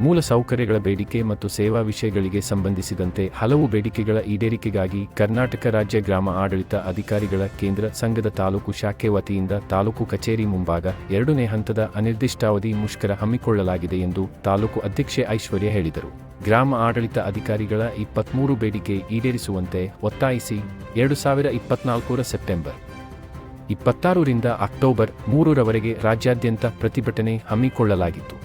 ಮೂಲ ಸೌಕರ್ಯಗಳ ಬೇಡಿಕೆ ಮತ್ತು ಸೇವಾ ವಿಷಯಗಳಿಗೆ ಸಂಬಂಧಿಸಿದಂತೆ ಹಲವು ಬೇಡಿಕೆಗಳ ಈಡೇರಿಕೆಗಾಗಿ ಕರ್ನಾಟಕ ರಾಜ್ಯ ಗ್ರಾಮ ಆಡಳಿತ ಅಧಿಕಾರಿಗಳ ಕೇಂದ್ರ ಸಂಘದ ತಾಲೂಕು ಶಾಖೆ ವತಿಯಿಂದ ತಾಲೂಕು ಕಚೇರಿ ಮುಂಭಾಗ ಎರಡನೇ ಹಂತದ ಅನಿರ್ದಿಷ್ಟಾವಧಿ ಮುಷ್ಕರ ಹಮ್ಮಿಕೊಳ್ಳಲಾಗಿದೆ ಎಂದು ತಾಲೂಕು ಅಧ್ಯಕ್ಷೆ ಐಶ್ವರ್ಯ ಹೇಳಿದರು. ಗ್ರಾಮ ಆಡಳಿತ ಅಧಿಕಾರಿಗಳ ಇಪ್ಪತ್ಮೂರು ಬೇಡಿಕೆ ಈಡೇರಿಸುವಂತೆ ಒತ್ತಾಯಿಸಿ ಎರಡು ಸಾವಿರ ಇಪ್ಪತ್ನಾಲ್ಕರ ಸೆಪ್ಟೆಂಬರ್ ಇಪ್ಪತ್ತಾರರಿಂದ ಅಕ್ಟೋಬರ್ ಮೂರರವರೆಗೆ ರಾಜ್ಯಾದ್ಯಂತ ಪ್ರತಿಭಟನೆ ಹಮ್ಮಿಕೊಳ್ಳಲಾಗಿತ್ತು.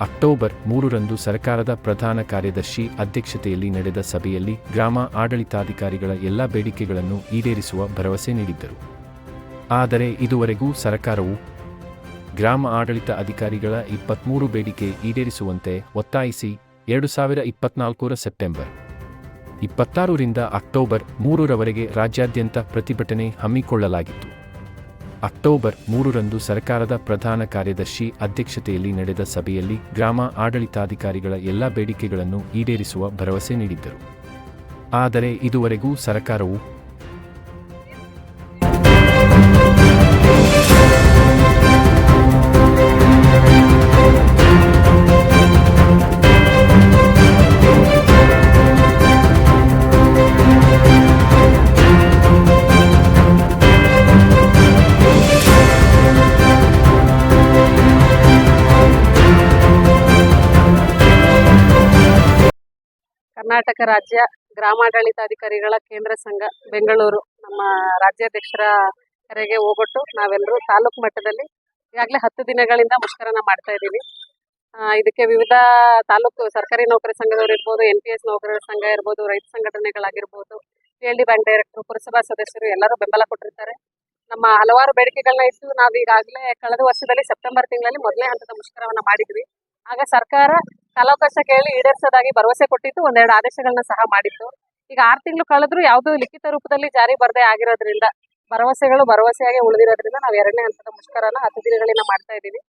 ಅಕ್ಟೋಬರ್ ಮೂರರಂದು ಸರ್ಕಾರದ ಪ್ರಧಾನ ಕಾರ್ಯದರ್ಶಿ ಅಧ್ಯಕ್ಷತೆಯಲ್ಲಿ ನಡೆದ ಸಭೆಯಲ್ಲಿ ಗ್ರಾಮ ಆಡಳಿತಾಧಿಕಾರಿಗಳ ಎಲ್ಲ ಬೇಡಿಕೆಗಳನ್ನು ಈಡೇರಿಸುವ ಭರವಸೆ ನೀಡಿದ್ದರು. ಆದರೆ ಇದುವರೆಗೂ ಸರ್ಕಾರವು ಗ್ರಾಮ ಆಡಳಿತ ಅಧಿಕಾರಿಗಳ ಇಪ್ಪತ್ಮೂರು ಬೇಡಿಕೆ ಈಡೇರಿಸುವಂತೆ ಒತ್ತಾಯಿಸಿ ಎರಡು ಸಾವಿರ ಇಪ್ಪತ್ನಾಲ್ಕರ ಸೆಪ್ಟೆಂಬರ್ ಇಪ್ಪತ್ತಾರರಿಂದ ಅಕ್ಟೋಬರ್ ಮೂರರವರೆಗೆ ರಾಜ್ಯಾದ್ಯಂತ ಪ್ರತಿಭಟನೆ ಹಮ್ಮಿಕೊಳ್ಳಲಾಗಿತ್ತು. ಅಕ್ಟೋಬರ್ ಮೂರರಂದು ಸರ್ಕಾರದ ಪ್ರಧಾನ ಕಾರ್ಯದರ್ಶಿ ಅಧ್ಯಕ್ಷತೆಯಲ್ಲಿ ನಡೆದ ಸಭೆಯಲ್ಲಿ ಗ್ರಾಮ ಆಡಳಿತಾಧಿಕಾರಿಗಳ ಎಲ್ಲ ಬೇಡಿಕೆಗಳನ್ನು ಈಡೇರಿಸುವ ಭರವಸೆ ನೀಡಿದ್ದರು. ಆದರೆ ಇದುವರೆಗೂ ಸರ್ಕಾರವು ಕರ್ನಾಟಕ ರಾಜ್ಯ ಗ್ರಾಮಾಡಳಿತಾಧಿಕಾರಿಗಳ ಕೇಂದ್ರ ಸಂಘ ಬೆಂಗಳೂರು ನಮ್ಮ ರಾಜ್ಯಾಧ್ಯಕ್ಷರ ಕರೆಗೆ ಹೋಗ್ಬಿಟ್ಟು ನಾವೆಲ್ಲರೂ ತಾಲೂಕು ಮಟ್ಟದಲ್ಲಿ ಈಗಾಗಲೇ ಹತ್ತು ದಿನಗಳಿಂದ ಮುಷ್ಕರನ ಮಾಡ್ತಾ ಇದ್ದೀವಿ. ಇದಕ್ಕೆ ವಿವಿಧ ತಾಲೂಕು ಸರ್ಕಾರಿ ನೌಕರಿ ಸಂಘದವರು ಇರ್ಬೋದು, ಎನ್ ಪಿ ಎಸ್ ನೌಕರರ ಸಂಘ ಇರ್ಬೋದು, ರೈತ ಸಂಘಟನೆಗಳಾಗಿರ್ಬೋದು P L D bank director, ಪುರಸಭಾ ಸದಸ್ಯರು ಎಲ್ಲರೂ ಬೆಂಬಲ ಕೊಟ್ಟಿರ್ತಾರೆ. ನಮ್ಮ ಹಲವಾರು ಬೇಡಿಕೆಗಳನ್ನ ಇಟ್ಟು ನಾವು ಈಗಾಗಲೇ ಕಳೆದ ವರ್ಷದಲ್ಲಿ ಸೆಪ್ಟೆಂಬರ್ ತಿಂಗಳಲ್ಲಿ ಮೊದಲೇ ಹಂತದ ಮುಷ್ಕರವನ್ನು ಮಾಡಿದ್ವಿ. ಆಗ ಸರ್ಕಾರ ಕಾಲಾವಕಾಶ ಕೇಳಿ ಈಡೇರಿಸೋದಾಗಿ ಭರವಸೆ ಕೊಟ್ಟಿತ್ತು ಒಂದೆರಡು ಆದೇಶಗಳನ್ನ ಸಹ ಮಾಡಿತ್ತು ಈಗ ಆರು ತಿಂಗಳು ಕಳೆದ್ರು ಯಾವುದು ಲಿಖಿತ ರೂಪದಲ್ಲಿ ಜಾರಿ ಬರದೇ ಆಗಿರೋದ್ರಿಂದ, ಭರವಸೆಗಳು ಭರವಸೆಯಾಗಿ ಉಳಿದಿರೋದ್ರಿಂದ ನಾವು ಎರಡನೇ ಹಂತದ ಮುಷ್ಕರನ ಹತ್ತು ದಿನಗಳಿಂದ ಮಾಡ್ತಾ ಇದ್ದೀವಿ.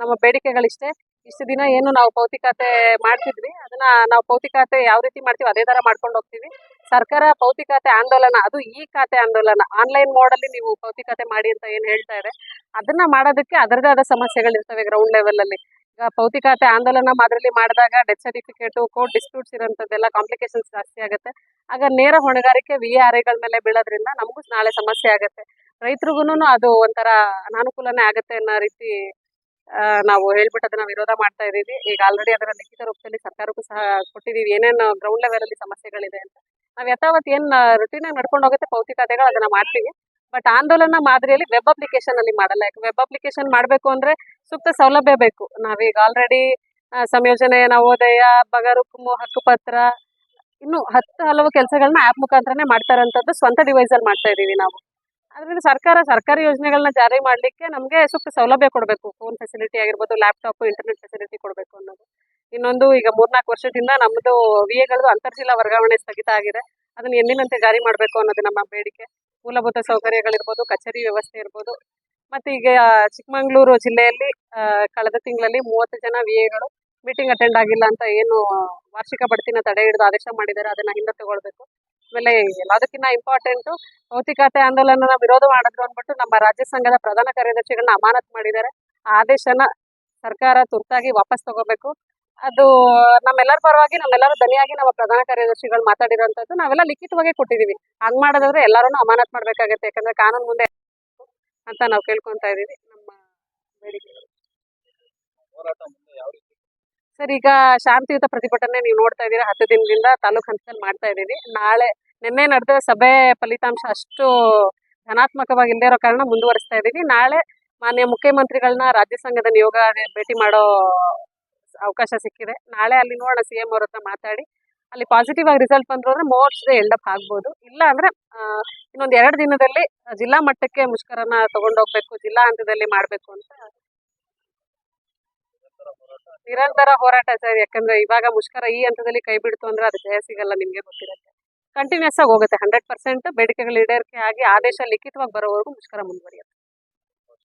ನಮ್ಮ ಬೇಡಿಕೆಗಳಿಷ್ಟೇ. ಇಷ್ಟು ದಿನ ಏನು ನಾವು ಪೌತಿಕತೆ ಮಾಡ್ತಿದ್ವಿ. ಅದನ್ನ ನಾವು ಪೌತಿಕತೆ ಯಾವ ರೀತಿ ಮಾಡ್ತೀವಿ ಅದೇ ತರ ಮಾಡ್ಕೊಂಡು ಹೋಗ್ತೀವಿ. ಸರ್ಕಾರ ಪೌತಿಕತೆ ಆಂದೋಲನ, ಅದು ಈ ಖಾತೆ ಆಂದೋಲನ, ಆನ್ಲೈನ್ ಮೋಡಲ್ಲಿ ನೀವು ಪೌತಿಕತೆ ಮಾಡಿ ಅಂತ ಏನ್ ಹೇಳ್ತಾ ಇದೆ, ಅದನ್ನ ಮಾಡೋದಕ್ಕೆ ಅದರದೇ ಆದ ಸಮಸ್ಯೆಗಳಿರ್ತವೆ ಗ್ರೌಂಡ್ ಲೆವೆಲ್ ಅಲ್ಲಿ. ಈಗ ಪೌತಿಕತೆ ಆಂದೋಲನ ಮಾದರಿಲಿ ಮಾಡಿದಾಗ ಡೆತ್ ಸರ್ಟಿಫಿಕೇಟ್ ಕೋರ್ಟ್ ಡಿಸ್ಪ್ಯೂಟ್ಸ್ ಇರೋಂಥದ್ದೆಲ್ಲ ಕಾಂಪ್ಲಿಕೇಶನ್ಸ್ ಜಾಸ್ತಿ ಆಗುತ್ತೆ. ಆಗ ನೇರ ಹೊಣೆಗಾರಿಕೆ ವಿ ಆರ್ ಐಗಳ ಮೇಲೆ ಬೀಳೋದ್ರಿಂದ ನಮಗೂ ನಾಳೆ ಸಮಸ್ಯೆ ಆಗುತ್ತೆ. ರೈತರಿಗೂ ಅದು ಒಂಥರ ಅನಾನುಕೂಲನೇ ಆಗುತ್ತೆ ಅನ್ನೋ ರೀತಿ ನಾವು ಹೇಳ್ಬಿಟ್ಟು ಅದನ್ನ ವಿರೋಧ ಮಾಡ್ತಾ ಇದ್ದೀವಿ ಈಗ ಆಲ್ರೆಡಿ ಅದರ ಲಿಖಿತ ರೂಪದಲ್ಲಿ ಸರ್ಕಾರಕ್ಕೂ ಸಹ ಕೊಟ್ಟಿದ್ದೀವಿ ಏನೇನು ಗ್ರೌಂಡ್ ಲೆವೆಲಲ್ಲಿ ಸಮಸ್ಯೆಗಳಿದೆ ಅಂತ. ನಾವು ಯಥಾವತ್ ಏನ್ ರುಟೀನ್ ಆಗಿ ನಡ್ಕೊಂಡು ಹೋಗುತ್ತೆ ಪೌಷ್ಟಿಕತೆಗಳು ಅದನ್ನ ಮಾಡ್ತೀವಿ. ಬಟ್ ಆಂದೋಲನ ಮಾದರಿಯಲ್ಲಿ ವೆಬ್ ಅಪ್ಲಿಕೇಶನ್ ಅಲ್ಲಿ ಮಾಡಲ್ಲ. ಯಾಕೆ ವೆಬ್ ಅಪ್ಲಿಕೇಶನ್ ಮಾಡಬೇಕು ಅಂದ್ರೆ ಸೂಕ್ತ ಸೌಲಭ್ಯ ಬೇಕು. ನಾವೀಗ ಆಲ್ರೆಡಿ ಸಂಯೋಜನೆ, ನವೋದಯ ಬಗರುಕುಮು ಹಕ್ಕುಪತ್ರ ಇನ್ನು ಹತ್ತು ಹಲವು ಕೆಲಸಗಳನ್ನ ಆ್ಯಪ್ ಮುಖಾಂತರನೇ ಮಾಡ್ತಾ ಇರೋಂಥದ್ದು ಸ್ವಂತ ಡಿವೈಸ್ ಅಲ್ಲಿ ಮಾಡ್ತಾ ಇದೀವಿ ನಾವು. ಅದರಿಂದ ಸರ್ಕಾರ ಸರ್ಕಾರಿ ಯೋಜನೆಗಳನ್ನ ಜಾರಿ ಮಾಡ್ಲಿಕ್ಕೆ ನಮಗೆ ಸೂಕ್ತ ಸೌಲಭ್ಯ ಕೊಡಬೇಕು. ಫೋನ್ ಫೆಸಿಲಿಟಿ ಆಗಿರ್ಬೋದು ಲ್ಯಾಪ್ಟಾಪ್ ಇಂಟರ್ನೆಟ್ ಫೆಸಿಲಿಟಿ ಕೊಡಬೇಕು ಅನ್ನೋದು. ಇನ್ನೊಂದು ಈಗ ಮೂರ್ನಾಲ್ಕು ವರ್ಷದಿಂದ ನಮ್ಮದು ವಿ ಎಗಳದ್ದು ಅಂತರ್ಜಿಲ್ಲಾ ವರ್ಗಾವಣೆ ಸ್ಥಗಿತ ಆಗಿದೆ. ಅದನ್ನ ಎಂದಿನಂತೆ ಜಾರಿ ಮಾಡಬೇಕು ಅನ್ನೋದು ನಮ್ಮ ಬೇಡಿಕೆ. ಮೂಲಭೂತ ಸೌಕರ್ಯಗಳಿರ್ಬೋದು, ಕಚೇರಿ ವ್ಯವಸ್ಥೆ ಇರ್ಬೋದು. ಮತ್ತೆ ಈಗ ಚಿಕ್ಕಮಗಳೂರು ಜಿಲ್ಲೆಯಲ್ಲಿ ಕಳೆದ ತಿಂಗಳಲ್ಲಿ ಮೂವತ್ತು ಜನ ವಿ ಎಗಳು ಮೀಟಿಂಗ್ ಅಟೆಂಡ್ ಆಗಿಲ್ಲ ಅಂತ ಏನು ವಾರ್ಷಿಕ ಬಡ್ತಿನ ತಡೆ ಹಿಡಿದು ಆದೇಶ ಮಾಡಿದ್ದಾರೆ, ಅದನ್ನ ಹಿಂದೆ ತಗೊಳ್ಬೇಕು. ಆಮೇಲೆ ಎಲ್ಲದಕ್ಕಿಂತ ಇಂಪಾರ್ಟೆಂಟು ಭೌತಿಕತೆ ಆಂದೋಲನ ವಿರೋಧ ಮಾಡಿದ್ರು ಅಂದ್ಬಿಟ್ಟು ನಮ್ಮ ರಾಜ್ಯ ಸಂಘದ ಪ್ರಧಾನ ಕಾರ್ಯದರ್ಶಿಗಳನ್ನ ಅಮಾನತ್ ಮಾಡಿದ್ದಾರೆ. ಆ ಆದೇಶನ ಸರ್ಕಾರ ತುರ್ತಾಗಿ ವಾಪಸ್ ತಗೋಬೇಕು. ಅದು ನಮ್ಮೆಲ್ಲರ ಪರವಾಗಿ ನಮ್ಮೆಲ್ಲರೂ ದನಿಯಾಗಿ ನಮ್ಮ ಪ್ರಧಾನ ಕಾರ್ಯದರ್ಶಿಗಳು ಮಾತಾಡಿರೋಂಥದ್ದು ನಾವೆಲ್ಲ ಲಿಖಿತವಾಗಿ ಕೊಟ್ಟಿದೀವಿ. ಹಂಗ್ ಮಾಡೋದಾದ್ರೆ ಎಲ್ಲರೂ ಅಮಾನತ್ ಮಾಡ್ಬೇಕಾಗತ್ತೆ ಯಾಕಂದ್ರೆ ಕಾನೂನು ಮುಂದೆ ಅಂತ ನಾವು ಕೇಳ್ಕೊತಾ ಇದೀವಿ ನಮ್ಮ ಬೇಡಿಕೆ ಸರ್ ಈಗ ಶಾಂತಿಯುತ ಪ್ರತಿಭಟನೆ ನೀವು ನೋಡ್ತಾ ಇದ್ದೀರಾ ಹತ್ತು ದಿನದಿಂದ ತಾಲೂಕು ಹಂತದಲ್ಲಿ ಮಾಡ್ತಾ ಇದ್ದೀವಿ. ನಾಳೆ ನಿನ್ನೆ ನಡೆದ ಸಭೆ ಫಲಿತಾಂಶ ಅಷ್ಟು ಧನಾತ್ಮಕವಾಗಿ ಇಲ್ಲದೆ ಇರೋ ಕಾರಣ ಮುಂದುವರಿಸ್ತಾ ಇದ್ದೀವಿ ನಾಳೆ ಮಾನ್ಯ ಮುಖ್ಯಮಂತ್ರಿಗಳನ್ನ ರಾಜ್ಯ ಸಂಘದ ನಿಯೋಗ ಭೇಟಿ ಮಾಡೋ ಅವಕಾಶ ಸಿಕ್ಕಿದೆ. ನಾಳೆ ಅಲ್ಲಿ ನೋಡೋಣ ಸಿ ಎಂ ಅವ್ರ ಹತ್ರ ಮಾತಾಡಿ. ಅಲ್ಲಿ ಪಾಸಿಟಿವ್ ಆಗಿ ರಿಸಲ್ಟ್ ಬಂದ್ರು ಅಂದ್ರೆ ಮೋಸ್ಟ್ ಎಲ್ಡಪ್ ಆಗ್ಬೋದು. ಇಲ್ಲ ಅಂದ್ರೆ ಇನ್ನೊಂದ್ ಎರಡು ದಿನದಲ್ಲಿ ಜಿಲ್ಲಾ ಮಟ್ಟಕ್ಕೆ ಮುಷ್ಕರನ ತಗೊಂಡೋಗ್ಬೇಕು ಜಿಲ್ಲಾ ಹಂತದಲ್ಲಿ ಮಾಡ್ಬೇಕು ಅಂತ. ನಿರಂತರ ಹೋರಾಟ ಸರ್, ಯಾಕಂದ್ರೆ ಇವಾಗ ಮುಷ್ಕರ ಈ ಹಂತದಲ್ಲಿ ಕೈ ಬಿಡ್ತು ಅಂದ್ರೆ ಅದು ಜಯ ಸಿಗಲ್ಲ ನಿಮ್ಗೆ ಗೊತ್ತಿರುತ್ತೆ. ಕಂಟಿನ್ಯೂಸ್ ಆಗಿ ಹೋಗುತ್ತೆ ಹಂಡ್ರೆಡ್ ಪರ್ಸೆಂಟ್ ಬೇಡಿಕೆಗಳು ಈಡೇರಿಕೆ ಆಗಿ ಆದೇಶ ಲಿಖಿತವಾಗಿ ಬರೋವರೆಗೂ ಮುಷ್ಕರ ಮುಂದುವರಿಯುತ್ತೆ.